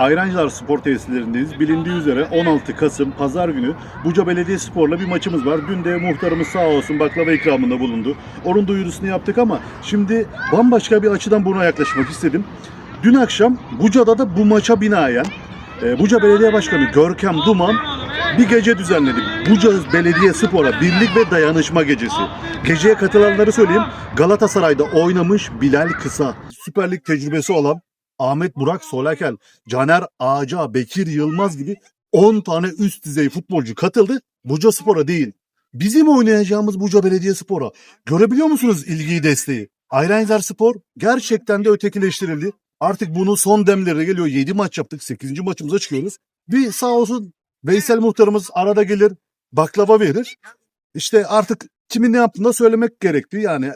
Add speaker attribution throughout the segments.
Speaker 1: Ayrancılar Spor Tesislerindeyiz. Bilindiği üzere 16 Kasım Pazar günü Buca Belediye Spor'la bir maçımız var. Dün de muhtarımız sağ olsun baklava ikramında bulundu. Onun duyurusunu yaptık ama şimdi bambaşka bir açıdan buna yaklaşmak istedim. Dün akşam Buca'da da bu maça binaen e, Buca Belediye Başkanı Görkem Duman bir gece düzenledi. Buca Belediye Spor'a birlik ve dayanışma gecesi. Geceye katılanları söyleyeyim. Galatasaray'da oynamış Bilal Kısa. Süper Lig tecrübesi olan Ahmet Burak Solakel, Caner Ağaca, Bekir Yılmaz gibi 10 tane üst düzey futbolcu katıldı. Buca Spor'a değil. Bizim oynayacağımız Buca Belediye Spor'a. Görebiliyor musunuz ilgiyi desteği? Ayrancılar Spor gerçekten de ötekileştirildi. Artık bunu son demlere geliyor. 7 maç yaptık. 8. maçımıza çıkıyoruz. Bir sağ olsun Veysel muhtarımız arada gelir baklava verir. İşte artık kimin ne yaptığını söylemek gerekti. Yani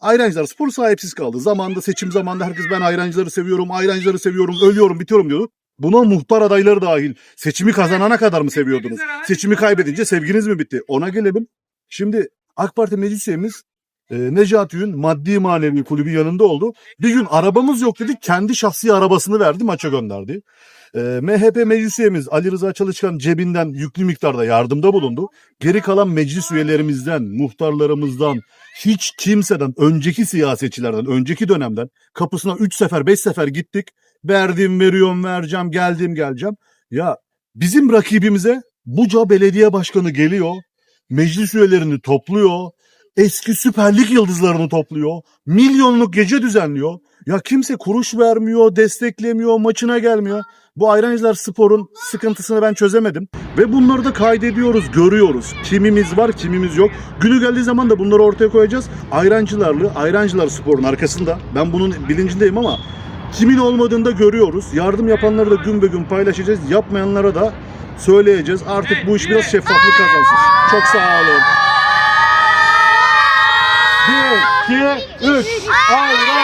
Speaker 1: Ayrancılar spor sahipsiz kaldı. Zamanında seçim zamanında herkes ben ayrancıları seviyorum, ayrancıları seviyorum, ölüyorum, bitiyorum diyordu. Buna muhtar adayları dahil. Seçimi kazanana kadar mı seviyordunuz? Seçimi kaybedince sevginiz mi bitti? Ona gelelim. Şimdi AK Parti meclis üyemiz e, Necati Yün maddi manevi kulübü yanında oldu. Bir gün arabamız yok dedi. Kendi şahsi arabasını verdi maça gönderdi. E, MHP meclis üyemiz Ali Rıza Çalışkan cebinden yüklü miktarda yardımda bulundu. Geri kalan meclis üyelerimizden, muhtarlarımızdan, hiç kimseden, önceki siyasetçilerden, önceki dönemden kapısına 3 sefer, 5 sefer gittik. Verdim, veriyorum, vereceğim, geldim, geleceğim. Ya bizim rakibimize Buca Belediye Başkanı geliyor, meclis üyelerini topluyor, eski Süper Lig yıldızlarını topluyor, milyonluk gece düzenliyor. Ya kimse kuruş vermiyor, desteklemiyor, maçına gelmiyor. Bu Ayrancılar Spor'un sıkıntısını ben çözemedim. Ve bunları da kaydediyoruz, görüyoruz. Kimimiz var, kimimiz yok. Günü geldiği zaman da bunları ortaya koyacağız. Ayrancılarlı, Ayrancılar Spor'un arkasında. Ben bunun bilincindeyim ama kimin olmadığını da görüyoruz. Yardım yapanları da gün be gün paylaşacağız. Yapmayanlara da söyleyeceğiz. Artık bu iş biraz şeffaflık kazansın. Çok sağ olun. Bir, iki, üç. Ayrancılar!